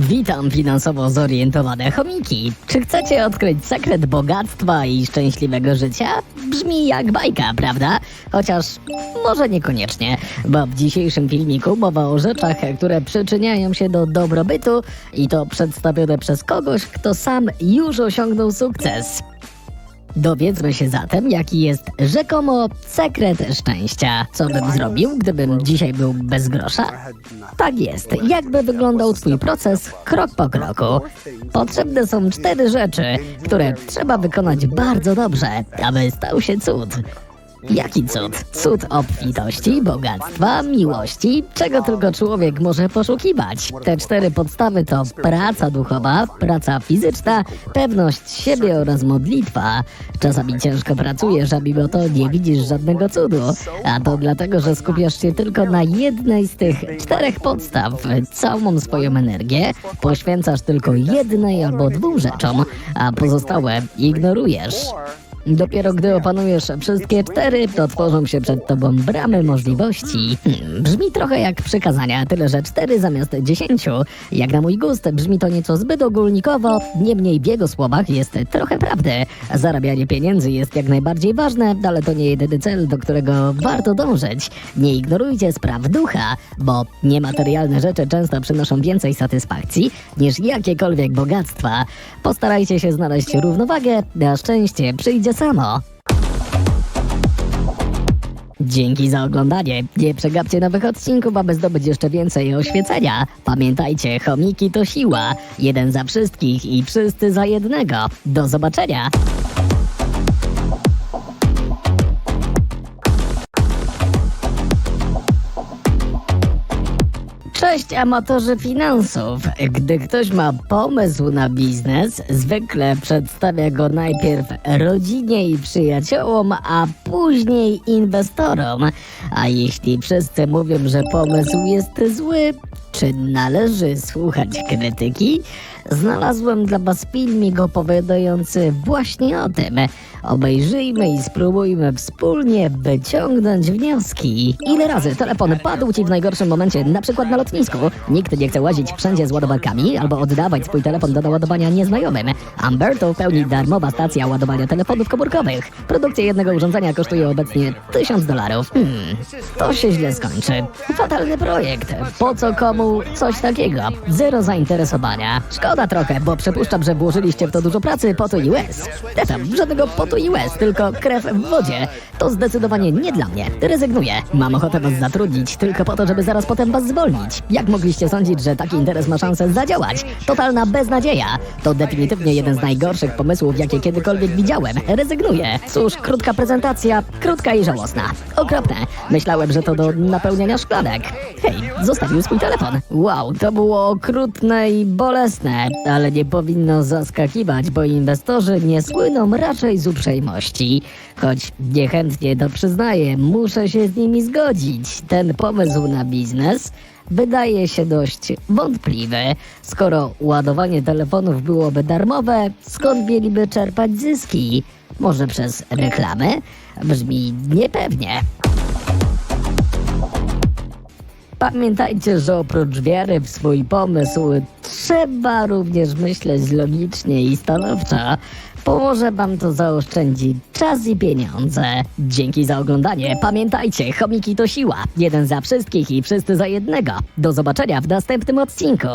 Witam finansowo zorientowane chomiki. Czy chcecie odkryć sekret bogactwa i szczęśliwego życia? Brzmi jak bajka, prawda? Chociaż może niekoniecznie, bo w dzisiejszym filmiku mowa o rzeczach, które przyczyniają się do dobrobytu i to przedstawione przez kogoś, kto sam już osiągnął sukces. Dowiedzmy się zatem, jaki jest rzekomo sekret szczęścia. Co bym zrobił, gdybym dzisiaj był bez grosza? Tak jest. Jakby wyglądał Twój proces krok po kroku? Potrzebne są cztery rzeczy, które trzeba wykonać bardzo dobrze, aby stał się cud. Jaki cud? Cud obfitości, bogactwa, miłości, czego tylko człowiek może poszukiwać. Te cztery podstawy to praca duchowa, praca fizyczna, pewność siebie oraz modlitwa. Czasami ciężko pracujesz, a mimo to nie widzisz żadnego cudu. A to dlatego, że skupiasz się tylko na jednej z tych czterech podstaw. Całą swoją energię poświęcasz tylko jednej albo dwóm rzeczom, a pozostałe ignorujesz. Dopiero gdy opanujesz wszystkie cztery, to tworzą się przed tobą bramy możliwości. Hmm, brzmi trochę jak przykazania, tyle że cztery zamiast dziesięciu. Jak na mój gust brzmi to nieco zbyt ogólnikowo, niemniej w jego słowach jest trochę prawdy. Zarabianie pieniędzy jest jak najbardziej ważne, ale to nie jedyny cel, do którego warto dążyć. Nie ignorujcie spraw ducha, bo niematerialne rzeczy często przynoszą więcej satysfakcji niż jakiekolwiek bogactwa. Postarajcie się znaleźć równowagę, a szczęście przyjdzie samo. Dzięki za oglądanie. Nie przegapcie nowych odcinków, aby zdobyć jeszcze więcej oświecenia. Pamiętajcie, chomiki to siła. Jeden za wszystkich i wszyscy za jednego. Do zobaczenia. Cześć amatorzy finansów. Gdy ktoś ma pomysł na biznes, zwykle przedstawia go najpierw rodzinie i przyjaciołom, a później inwestorom. A jeśli wszyscy mówią, że pomysł jest zły, czy należy słuchać krytyki? Znalazłem dla Was filmik opowiadający właśnie o tym. Obejrzyjmy i spróbujmy wspólnie wyciągnąć wnioski. Ile razy telefon padł Ci w najgorszym momencie, na przykład na lotnisku? Nikt nie chce łazić wszędzie z ładowarkami albo oddawać swój telefon do naładowania nieznajomym. Amber to w pełni darmowa stacja ładowania telefonów komórkowych. Produkcja jednego urządzenia kosztuje obecnie 1000 dolarów. Hmm, to się źle skończy. Fatalny projekt. Po co komu coś takiego? Zero zainteresowania. Szkoda trochę, bo przypuszczam, że włożyliście w to dużo pracy, potu i łez. Te tam, żadnego i łez, tylko krew w wodzie. To zdecydowanie nie dla mnie. Rezygnuję. Mam ochotę was zatrudnić tylko po to, żeby zaraz potem was zwolnić. Jak mogliście sądzić, że taki interes ma szansę zadziałać? Totalna beznadzieja. To definitywnie jeden z najgorszych pomysłów, jakie kiedykolwiek widziałem. Rezygnuję. Cóż, krótka prezentacja, krótka i żałosna. Okropne. Myślałem, że to do napełniania szklanek. Hej, zostawił swój telefon. Wow, to było okrutne i bolesne, ale nie powinno zaskakiwać, bo inwestorzy nie słyną raczej z uprzejmości. Choć niechętnie to przyznaję, muszę się z nimi zgodzić. Ten pomysł na biznes wydaje się dość wątpliwy. Skoro ładowanie telefonów byłoby darmowe, skąd mieliby czerpać zyski? Może przez reklamę? Brzmi niepewnie. Pamiętajcie, że oprócz wiary w swój pomysł trzeba również myśleć logicznie i stanowczo. Pomoże wam to zaoszczędzić czas i pieniądze. Dzięki za oglądanie. Pamiętajcie, chomiki to siła. Jeden za wszystkich i wszyscy za jednego. Do zobaczenia w następnym odcinku.